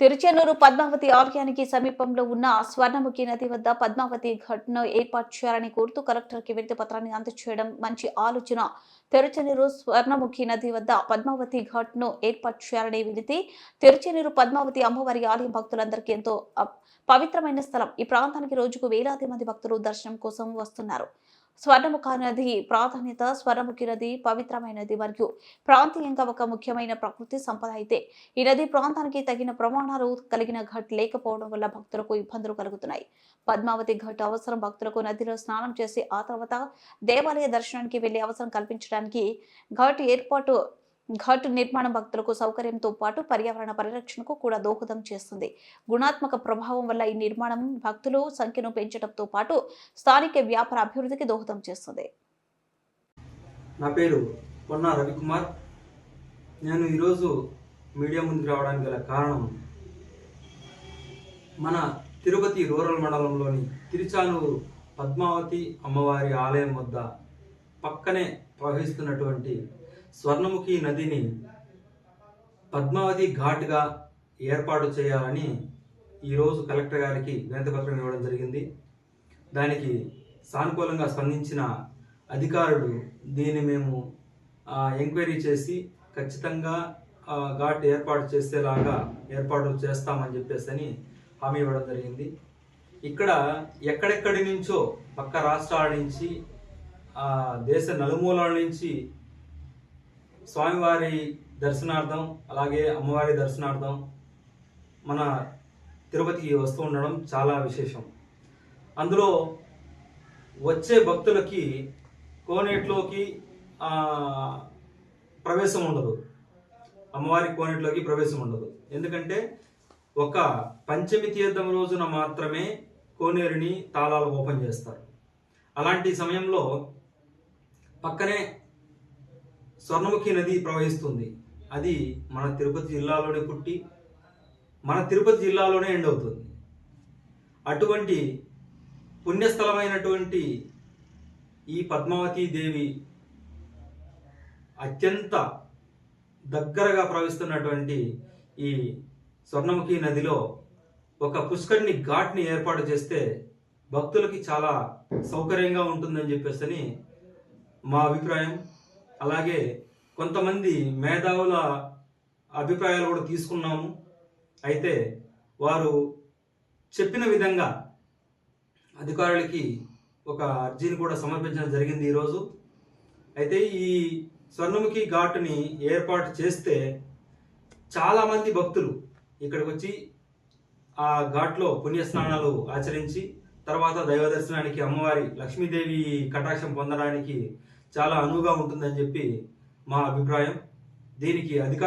తిరుచెన్నూరు పద్మావతి ఆలయానికి సమీపంలో ఉన్న స్వర్ణముఖి నది వద్ద పద్మావతి ఘట్ను ఏర్పాటు చేయాలని కోరుతూ కలెక్టర్కి వినతి పత్రాన్ని అందజేయడం మంచి ఆలోచన. తిరుచెన్నూరు స్వర్ణముఖి నది వద్ద పద్మావతి ఘట్ను ఏర్పాటు చేయాలని వినతి. తిరుచెన్నూరు పద్మావతి అమ్మవారి ఆలయం భక్తులందరికీ ఎంతో పవిత్రమైన స్థలం. ఈ ప్రాంతానికి రోజుకు వేలాది మంది భక్తులు దర్శనం కోసం వస్తున్నారు. స్వర్ణముఖ నది ప్రాధాన్యత స్వర్ణముఖి నది పవిత్రమైనది మరియు ప్రాంతీయంగా ఒక ముఖ్యమైన ప్రకృతి సంపద అయితే ఈ నది ప్రాంతానికి తగిన ప్రమాణాలు కలిగిన ఘట్ లేకపోవడం వల్ల భక్తులకు ఇబ్బందులు కలుగుతున్నాయి. పద్మావతి ఘట్ అవసరం భక్తులకు నదిలో స్నానం చేసి ఆ తర్వాత దేవాలయ దర్శనానికి వెళ్ళే అవసరం కల్పించడానికి ఘాట్ ఏర్పాటు ఘాట్ నిర్మాణం భక్తులకు సౌకర్యంతో పాటు పర్యావరణ పరిరక్షణకు కూడా దోహదం చేస్తుంది. గుణాత్మక ప్రభావం వల్ల ఈ నిర్మాణం భక్తులు సంఖ్యను పెంచడంతో పాటు స్థానిక వ్యాపార అభివృద్ధికి దోహదం చేస్తుంది. నా పేరు పొన్నా రవికుమార్. నేను ఈరోజు మీడియా ముందుకు రావడానికి గల కారణం మన తిరుపతి రూరల్ మండలంలోని తిరుచానూరు పద్మావతి అమ్మవారి ఆలయం వద్ద పక్కనే ప్రవహిస్తున్నటువంటి స్వర్ణముఖి నదిని పద్మావతి ఘాట్గా ఏర్పాటు చేయాలని ఈరోజు కలెక్టర్ గారికి వినతిపత్రం ఇవ్వడం జరిగింది. దానికి సానుకూలంగా స్పందించిన అధికారులు దీన్ని మేము ఎంక్వైరీ చేసి ఖచ్చితంగా ఘాట్ ఏర్పాటు చేసేలాగా ఏర్పాటు చేస్తామని చెప్పేసి అని హామీ ఇవ్వడం జరిగింది. ఇక్కడ ఎక్కడెక్కడి నుంచో పక్క రాష్ట్రాల నుంచి దేశ నలుమూలల నుంచి స్వామివారి దర్శనార్థం అలాగే అమ్మవారి దర్శనార్థం మన తిరుపతికి వస్తూ ఉండడం చాలా విశేషం. అందులో వచ్చే భక్తులకి కోనేట్లోకి ప్రవేశం ఉండదు. అమ్మవారి కోనేట్లోకి ప్రవేశం ఉండదు. ఎందుకంటే ఒక పంచమి తీర్థం రోజున మాత్రమే కోనేరుని తాళాలు ఓపెన్ చేస్తారు. అలాంటి సమయంలో పక్కనే స్వర్ణముఖి నది ప్రవహిస్తుంది. అది మన తిరుపతి జిల్లాలోనే పుట్టి మన తిరుపతి జిల్లాలోనే ఎండ్ అవుతుంది. అటువంటి పుణ్యస్థలమైనటువంటి ఈ పద్మావతి దేవి అత్యంత దగ్గరగా ప్రవహిస్తున్నటువంటి ఈ స్వర్ణముఖి నదిలో ఒక పుష్కరిణి ఘాట్ని ఏర్పాటు చేస్తే భక్తులకి చాలా సౌకర్యంగా ఉంటుందని చెప్పేసి మా అభిప్రాయం. అలాగే కొంతమంది మేధావుల అభిప్రాయాలు కూడా తీసుకున్నాము. అయితే వారు చెప్పిన విధంగా అధికారులకి ఒక అర్జీని కూడా సమర్పించడం జరిగింది ఈరోజు. అయితే ఈ స్వర్ణముఖి ఘాటుని ఏర్పాటు చేస్తే చాలామంది భక్తులు ఇక్కడికి వచ్చి ఆ ఘాట్లో పుణ్యస్నానాలు ఆచరించి తర్వాత దైవ దర్శనానికి అమ్మవారి లక్ష్మీదేవి కటాక్షం పొందడానికి చాలా అనువుగా ఉంటుందని చెప్పి మా అభిప్రాయం. దీనికి అధికార